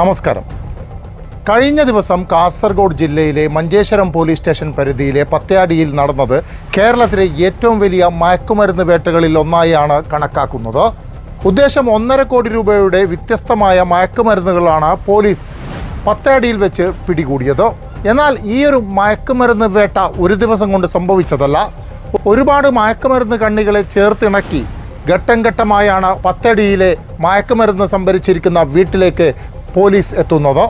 നമസ്കാരം. കഴിഞ്ഞ ദിവസം കാസർഗോഡ് ജില്ലയിലെ മഞ്ചേശ്വരം പോലീസ് സ്റ്റേഷൻ പരിധിയിലെ പത്യാടിയിൽ നടന്നത് കേരളത്തിലെ ഏറ്റവും വലിയ മയക്കുമരുന്ന് വേട്ടകളിൽ ഒന്നായാണ് കണക്കാക്കുന്നത്. ഉദ്ദേശം ഒന്നര കോടി രൂപയുടെ വ്യത്യസ്തമായ മയക്കുമരുന്നുകളാണ് പോലീസ് പത്തേടിയിൽ വെച്ച് പിടികൂടിയത്. എന്നാൽ ഈ ഒരു മയക്കുമരുന്ന് വേട്ട ഒരു ദിവസം കൊണ്ട് സംഭവിച്ചതല്ല. ഒരുപാട് മയക്കുമരുന്ന് കണ്ണികളെ ചേർത്തിണക്കി ഘട്ടം ഘട്ടമായാണ് പത്തടിയിലെ മയക്കുമരുന്ന് സംഭരിച്ചിരിക്കുന്ന വീട്ടിലേക്ക് പോലീസ് എത്തുന്നത്?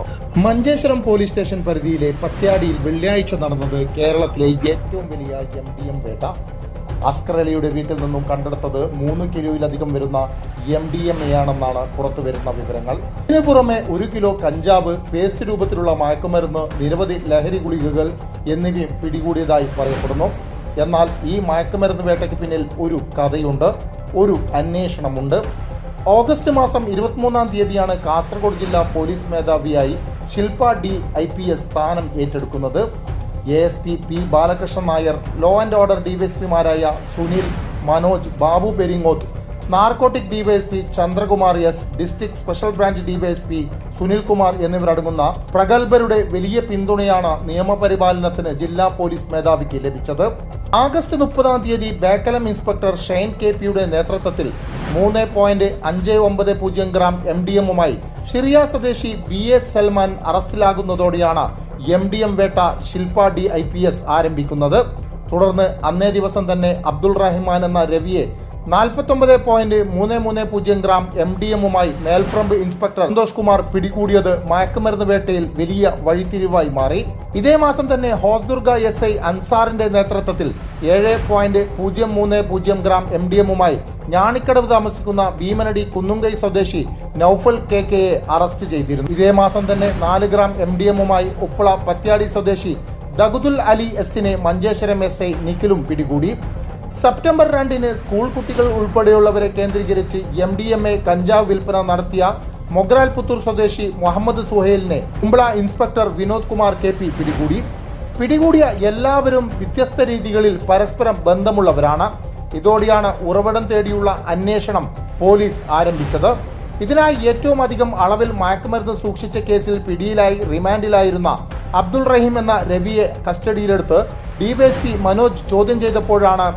മഞ്ചേശ്വരം പോലീസ് സ്റ്റേഷൻ പരിധിയിലെ പത്യാടിയിൽ വെള്ളിയാഴ്ച നടന്നത് കേരളത്തിലെ ഏറ്റവും വലിയ എം ഡി എം വേട്ട. അസ്കർ അലിയുടെ വീട്ടിൽ നിന്നും കണ്ടെടുത്തത് മൂന്ന് കിലോയിലധികം വരുന്ന എം ഡി എം എ ആണെന്നാണ് പുറത്തു വരുന്ന വിവരങ്ങൾ. ഇതിനു പുറമെ ഒരു കിലോ കഞ്ചാവ് പേസ്റ്റ് രൂപത്തിലുള്ള മയക്കുമരുന്ന് നിരവധി ലഹരി ഗുളികകൾ എന്നിവയും പിടികൂടിയതായി പറയപ്പെടുന്നു. എന്നാൽ ഈ മയക്കുമരുന്ന് വേട്ടയ്ക്ക് പിന്നിൽ ഒരു കഥയുണ്ട് ഒരു അന്വേഷണമുണ്ട്. ഓഗസ്റ്റ് മാസം ഇരുപത്തിമൂന്നാം തീയതിയാണ് കാസർഗോഡ് ജില്ലാ പോലീസ് മേധാവിയായി Shilpa D I P S സ്ഥാനം ഏറ്റെടുക്കുന്നത്. A S P P Balakrishnan Nair law and order ഡിവൈഎസ്പിമാരായ Sunil Manoj Babu Peringoth narcotic DYSP Chandrakumar S district special branch DYSP Sunilkumar എന്നിവരടങ്ങുന്ന പ്രഗത്ഭരുടെ വലിയ പിന്തുണയാണ് നിയമപരിപാലനത്തിന് ജില്ലാ പോലീസ് മേധാവിക്ക് ലഭിച്ചത്. ആഗസ്റ്റ് മുപ്പതാം തീയതി ബേക്കലം ഇൻസ്പെക്ടർ ഷെയ്ൻ കെ പിയുടെ നേതൃത്വത്തിൽ മൂന്ന് പോയിന്റ് അഞ്ച് ഒമ്പത് പൂജ്യം ഗ്രാം എം ഡി എമ്മുമായി ഷിറിയ സ്വദേശി ബി എസ് സൽമാൻ അറസ്റ്റിലാകുന്നതോടെയാണ് എം ഡി എം വേട്ട Shilpa D I P S ആരംഭിക്കുന്നത്. തുടർന്ന് അന്നേ ദിവസം തന്നെ അബ്ദുൾ റഹ്മാൻ എന്ന രവിയെ നാൽപ്പത്തൊമ്പത് പോയിന്റ് മൂന്ന് മൂന്ന് പൂജ്യം ഗ്രാം എം ഡി എമ്മുമായി മേൽപ്രമ്പ് ഇൻസ്പെക്ടർ സന്തോഷ് കുമാർ പിടികൂടിയത് മയക്കുമരുന്ന് വേട്ടയിൽ വലിയ വഴിത്തിരിവായി മാറി. ഇതേ മാസം തന്നെ ഹോസ്ദുർഗ എസ് ഐ അൻസാറിന്റെ നേതൃത്വത്തിൽ ഏഴ് പോയിന്റ് പൂജ്യം മൂന്ന് പൂജ്യം ഗ്രാം എം ഡി എമ്മുമായി ഞാണിക്കടവ് താമസിക്കുന്ന ഭീമനടി കുന്നുങ്കൈ സ്വദേശി നൌഫൽ കെ കെയെ അറസ്റ്റ് ചെയ്തിരുന്നു. ഇതേ മാസം തന്നെ നാല് ഗ്രാം എം ഡി എമ്മുമായി ഉപ്പള പത്യാടി സ്വദേശി ദഗുദുൽ അലി എസിനെ മഞ്ചേശ്വരം എസ് ഐ നിഖിലും പിടികൂടി. സെപ്റ്റംബർ രണ്ടിന് സ്കൂൾ കുട്ടികൾ ഉൾപ്പെടെയുള്ളവരെ കേന്ദ്രീകരിച്ച് എം ഡി എം എ കഞ്ചാവ് വിൽപ്പന നടത്തിയ മൊഗ്രാൽ പുത്തൂർ സ്വദേശി Muhammad സുഹേലിനെ Kumbala inspector Vinod Kumar K P പിടികൂടി. പിടികൂടിയ എല്ലാവരും വ്യത്യസ്ത രീതികളിൽ പരസ്പരം ബന്ധമുള്ളവരാണ്. ഇതോടെയാണ് ഉറവിടം തേടിയുള്ള അന്വേഷണം പോലീസ് ആരംഭിച്ചത്. ഇതിനായി ഏറ്റവും അധികം അളവിൽ മയക്കുമരുന്ന് സൂക്ഷിച്ച കേസിൽ പിടിയിലായി റിമാൻഡിലായിരുന്ന അബ്ദുൾ റഹീം എന്ന രവിയെ കസ്റ്റഡിയിലെടുത്ത് ഡിവൈഎസ്പി മനോജ് ചോദ്യം ചെയ്തപ്പോഴാണ്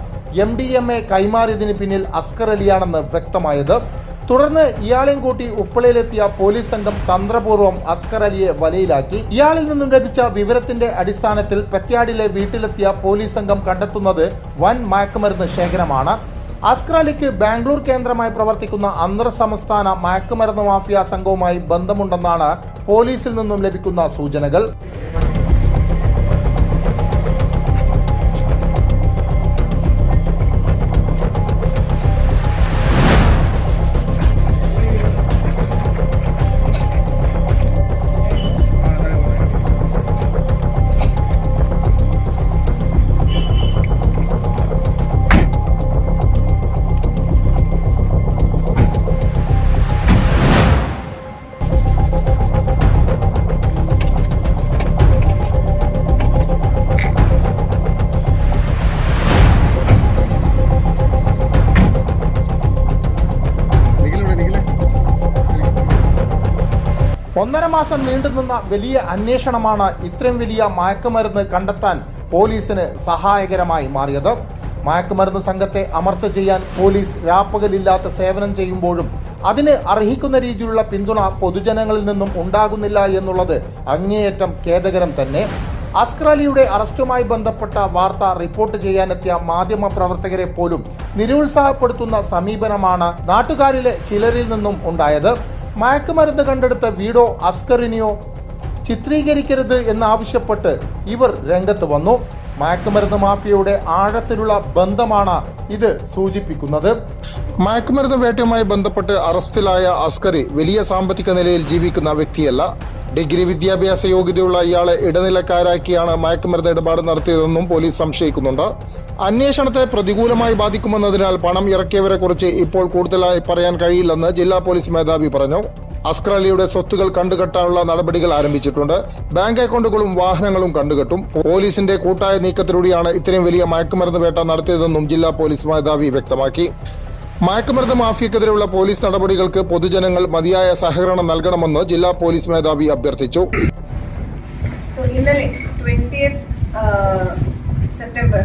എം ഡി എം എ കൈമാറിയതിന് പിന്നിൽ അസ്കർ അലിയാണെന്ന് വ്യക്തമായത്. തുടർന്ന് ഇയാളെയും കൂട്ടി ഉപ്പളയിലെത്തിയ പോലീസ് സംഘം തന്ത്രപൂർവം അസ്കർ അലിയെ വലയിലാക്കി. ഇയാളിൽ നിന്നും ലഭിച്ച വിവരത്തിന്റെ അടിസ്ഥാനത്തിൽ പെത്യാടിലെ വീട്ടിലെത്തിയ പോലീസ് സംഘം കണ്ടെത്തുന്നത് വൻ മയക്കുമരുന്ന് ശേഖരമാണ്. അസ്കർ അലിക്ക് ബാംഗ്ലൂർ കേന്ദ്രമായി പ്രവർത്തിക്കുന്ന അന്തർ സംസ്ഥാന മയക്കുമരുന്ന് മാഫിയ സംഘവുമായി ബന്ധമുണ്ടെന്നാണ് പോലീസിൽ നിന്നും ലഭിക്കുന്ന സൂചനകൾ. ഒന്നര മാസം നീണ്ടുനിന്ന വലിയ അന്വേഷണമാണ് ഇത്രയും വലിയ മയക്കുമരുന്ന് കണ്ടെത്താൻ പോലീസിന് സഹായകരമായി മാറിയത്. മയക്കുമരുന്ന് സംഘത്തെ അമർച്ച ചെയ്യാൻ പോലീസ് രാപ്പകലില്ലാത്ത സേവനം ചെയ്യുമ്പോഴും അതിന് അർഹിക്കുന്ന രീതിയിലുള്ള പിന്തുണ പൊതുജനങ്ങളിൽ നിന്നും ഉണ്ടാകുന്നില്ല എന്നുള്ളത് അങ്ങേയറ്റം ഖേദകരം തന്നെ. അസ്കർ അലിയുടെ അറസ്റ്റുമായി ബന്ധപ്പെട്ട വാർത്ത റിപ്പോർട്ട് ചെയ്യാനെത്തിയ മാധ്യമ പ്രവർത്തകരെ പോലും നിരുത്സാഹപ്പെടുത്തുന്ന സമീപനമാണ് നാട്ടുകാരിലെ ചിലരിൽ നിന്നും ഉണ്ടായത്. മയക്കുമരുന്ന് കണ്ടെടുത്ത വീടോ അസ്കറിനെയോ ചിത്രീകരിക്കരുത് എന്നാവശ്യപ്പെട്ട് ഇവർ രംഗത്ത് വന്നു. മയക്കുമരുന്ന് മാഫിയയുടെ ആഴത്തിലുള്ള ബന്ധമാണ് ഇത് സൂചിപ്പിക്കുന്നത്. മയക്കുമരുന്ന് വേട്ടയുമായി ബന്ധപ്പെട്ട് അറസ്റ്റിലായ അസ്കറി വലിയ സാമ്പത്തിക നിലയിൽ ജീവിക്കുന്ന വ്യക്തിയല്ല. ഡിഗ്രി വിദ്യാഭ്യാസ യോഗ്യതയുള്ള ഇയാളെ ഇടനിലക്കാരാക്കിയാണ് മയക്കുമരുന്ന് ഇടപാട് നടത്തിയതെന്നും പോലീസ് സംശയിക്കുന്നുണ്ട്. അന്വേഷണത്തെ പ്രതികൂലമായി ബാധിക്കുമെന്നതിനാൽ പണം ഇറക്കിയവരെ കുറിച്ച് ഇപ്പോൾ കൂടുതലായി പറയാൻ കഴിയില്ലെന്ന് ജില്ലാ പോലീസ് മേധാവി പറഞ്ഞു. അസ്കർ അലിയുടെ സ്വത്തുകൾ കണ്ടുകെട്ടാനുള്ള നടപടികൾ ആരംഭിച്ചിട്ടുണ്ട്. ബാങ്ക് അക്കൗണ്ടുകളും വാഹനങ്ങളും കണ്ടുകെട്ടും. പോലീസിന്റെ കൂട്ടായ നീക്കത്തിലൂടെയാണ് ഇത്രയും വലിയ മയക്കുമരുന്ന് വേട്ട നടത്തിയതെന്നും ജില്ലാ പോലീസ് മേധാവി വ്യക്തമാക്കി. മയക്കുമരുന്ന് മാഫിയക്കെതിരെയുള്ള പോലീസ് നടപടികൾക്ക് പൊതുജനങ്ങൾ മതിയായ സഹകരണം നൽകണമെന്ന് ജില്ലാ പോലീസ് മേധാവി അഭ്യർത്ഥിച്ചു. ഇന്നലെ സെപ്റ്റംബർ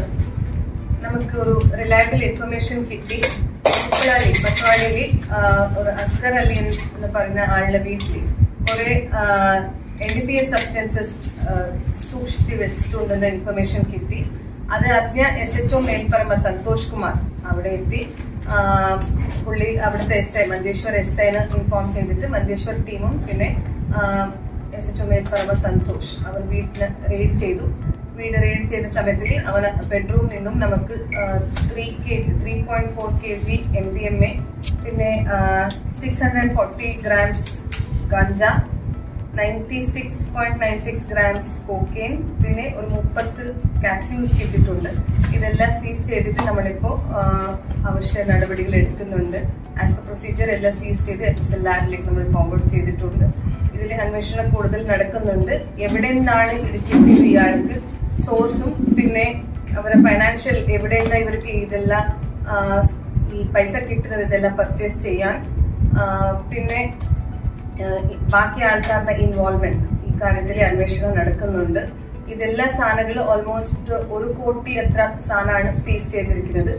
നമുക്ക് ഒരു റിലയബിൾ ഇൻഫർമേഷൻ കിട്ടി. ഉപ്പളാലി പത്വാളിയിൽ ഒരു അസ്കർ അലി എന്ന് പറയുന്ന ആളുടെ വീട്ടിൽ കുറെ N D P S substances സൂക്ഷിച്ച് വെച്ചിട്ടുണ്ടെന്ന ഇൻഫർമേഷൻ കിട്ടി. അത് അജ്ഞ S H O Melparamba Santhosh Kumar അവിടെ എത്തി. പുള്ളി അവിടുത്തെ എസ് ഐ മഞ്ചേശ്വർ എസ് ഐന് ഇൻഫോം ചെയ്തിട്ട് മഞ്ചേശ്വർ ടീമും പിന്നെ എസ് എച്ച് മേൽപ്പറമ്പ സന്തോഷ് അവർ വീട്ടിന് റെയ്ഡ് ചെയ്തു. വീട് റെയ്ഡ് ചെയ്ത സമയത്തിൽ അവൻ ബെഡ്റൂമിൽ നിന്നും നമുക്ക് three K G three point four K G M D M A പിന്നെ six hundred forty grams ganja ninety six point nine six grams cocaine പിന്നെ ഒരു മുപ്പത്ത് കാപ്സ്യൂൾസ് കിട്ടിയിട്ടുണ്ട്. ഇതെല്ലാം സീസ് ചെയ്തിട്ട് നമ്മളിപ്പോൾ ആവശ്യ നടപടികൾ എടുക്കുന്നുണ്ട്. ആസ് പെർ പ്രൊസീജിയർ എല്ലാം സീസ് ചെയ്ത് എഫ് എസ് എൽ ആറിലേക്ക് നമ്മൾ ഫോർവേഡ് ചെയ്തിട്ടുണ്ട്. ഇതിൽ അന്വേഷണം കൂടുതൽ നടക്കുന്നുണ്ട്. എവിടെ നിന്നാണ് ഇത് കിട്ടിയത് ഇയാൾക്ക് സോഴ്സും പിന്നെ അവരുടെ ഫൈനാൻഷ്യൽ എവിടെ നിന്നാണ് ഇവർക്ക് ഇതെല്ലാം ഈ പൈസ കിട്ടുന്നത് ഇതെല്ലാം പർച്ചേസ് ചെയ്യാൻ. പിന്നെ ബാക്കി ആൾക്കാരുടെ ഇൻവോൾവ്മെന്റ് ഈ കാര്യത്തിൽ അന്വേഷണം നടക്കുന്നുണ്ട്. ഇതെല്ലാ സാധനങ്ങളും ഓൾമോസ്റ്റ് ഒരു കോടി എത്ര സാധനമാണ് സീസ് ചെയ്തിരിക്കുന്നത്.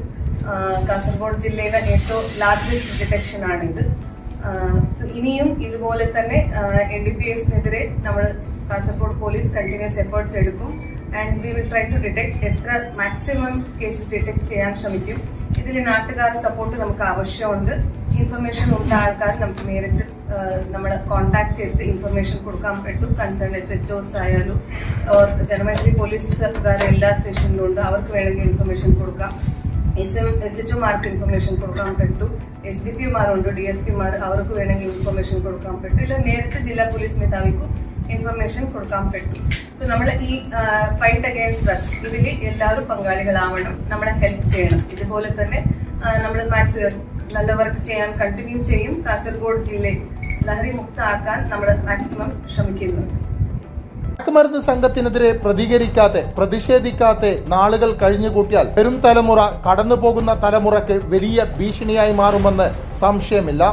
കാസർഗോഡ് ജില്ലയുടെ ഏറ്റവും ലാർജസ്റ്റ് ഡിറ്റക്ഷൻ ആണിത്. ഇനിയും ഇതുപോലെ തന്നെ എൻ ഡി പി എസിനെതിരെ നമ്മൾ കാസർഗോഡ് പോലീസ് കണ്ടിന്യൂസ് എഫേർട്സ് എടുക്കും. And we will try to detect എത്ര മാക്സിമം കേസസ് ഡിറ്റക്ട് ചെയ്യാൻ ശ്രമിക്കും. ഇതിൽ നാട്ടുകാരുടെ സപ്പോർട്ട് നമുക്ക് ആവശ്യമുണ്ട്. ഇൻഫർമേഷൻ ഉള്ള ആൾക്കാർ നമുക്ക് നേരിട്ട് നമ്മൾ കോൺടാക്ട് ചെയ്തിട്ട് ഇൻഫർമേഷൻ കൊടുക്കാൻ പറ്റും. കൺസേൺ എസ് എച്ച് ഒസ് ആയാലും ജനമൈത്രി പോലീസുകാർ എല്ലാ സ്റ്റേഷനിലും ഉണ്ട്. അവർക്ക് വേണമെങ്കിൽ ഇൻഫർമേഷൻ കൊടുക്കാം. എസ് എം എസ് എച്ച് മാർക്ക് ഇൻഫർമേഷൻ കൊടുക്കാൻ പറ്റും എസ് ഡി പി മാരുണ്ട് ഡി എസ് പിമാർ അവർക്ക് വേണമെങ്കിൽ ഇൻഫർമേഷൻ കൊടുക്കാൻ പറ്റും ഇല്ല നേരിട്ട് ജില്ലാ പോലീസ് മേധാവിക്കും ഇൻഫർമേഷൻ കൊടുക്കാൻ പറ്റും സോ നമ്മൾ ഈ ഫൈറ്റ് അഗേൻസ്റ്റ് ഡ്രഗ്സ് ഇതിൽ എല്ലാവരും പങ്കാളികളാവണം. നമ്മളെ ഹെൽപ്പ് ചെയ്യണം. ഇതുപോലെ തന്നെ നമ്മൾ മാക്സ് നല്ല വർക്ക് ചെയ്യാൻ കണ്ടിന്യൂ ചെയ്യും. കാസർഗോഡ് ജില്ലയെ ലഹരി മുക്തമാക്കാൻ നമ്മൾ മാക്സിമം ശ്രമിക്കുന്നുണ്ട് മയക്കുമരുന്ന് സംഘത്തിനെതിരെ പ്രതികരിക്കാതെ പ്രതിഷേധിക്കാതെ നാളുകൾ കഴിഞ്ഞുകൂട്ടിയാൽ വരും തലമുറ കടന്നു തലമുറയ്ക്ക് വലിയ ഭീഷണിയായി മാറുമെന്ന് സംശയമില്ല.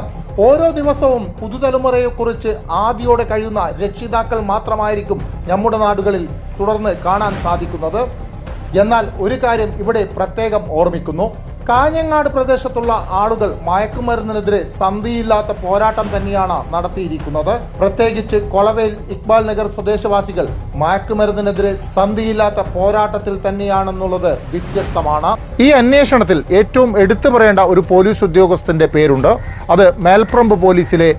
ഓരോ ദിവസവും പുതുതലമുറയെക്കുറിച്ച് ആദ്യോടെ കഴിയുന്ന രക്ഷിതാക്കൾ മാത്രമായിരിക്കും നമ്മുടെ നാടുകളിൽ തുടർന്ന് കാണാൻ സാധിക്കുന്നത്. എന്നാൽ ഒരു കാര്യം ഇവിടെ പ്രത്യേകം ഓർമ്മിക്കുന്നു. കാഞ്ഞങ്ങാട് പ്രദേശത്തുള്ള ആളുകൾ മയക്കുമരുന്നിനെതിരെ സന്ധിയില്ലാത്ത പോരാട്ടം തന്നെയാണ് നടത്തിയിരിക്കുന്നത്. പ്രത്യേകിച്ച് കൊളവേൽ ഇക്ബാൽ നഗർ സ്വദേശവാസികൾ മയക്കുമരുന്നിനെതിരെ സന്ധിയില്ലാത്ത പോരാട്ടത്തിൽ തന്നെയാണെന്നുള്ളത് വ്യത്യസ്തമാണ് ഈ അന്വേഷണത്തിൽ ഏറ്റവും എടുത്തു പറയേണ്ട ഒരു പോലീസ് ഉദ്യോഗസ്ഥന്റെ പേരുണ്ട്. അത് മേൽപ്രമ്പ് പോലീസിലെ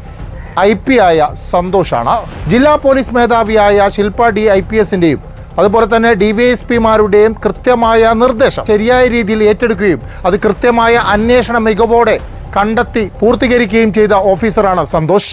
ഐ പി ആയ സന്തോഷാണ്. ജില്ലാ പോലീസ് മേധാവിയായ ശില്പ ഡി ഐ പി എസിന്റെയും അതുപോലെ തന്നെ ഡി വി എസ് പിമാരുടെയും കൃത്യമായ നിർദ്ദേശം ശരിയായ രീതിയിൽ ഏറ്റെടുക്കുകയും അത് കൃത്യമായ അന്വേഷണ മികവോടെ കണ്ടെത്തി പൂർത്തീകരിക്കുകയും ചെയ്ത ഓഫീസറാണ് സന്തോഷ്.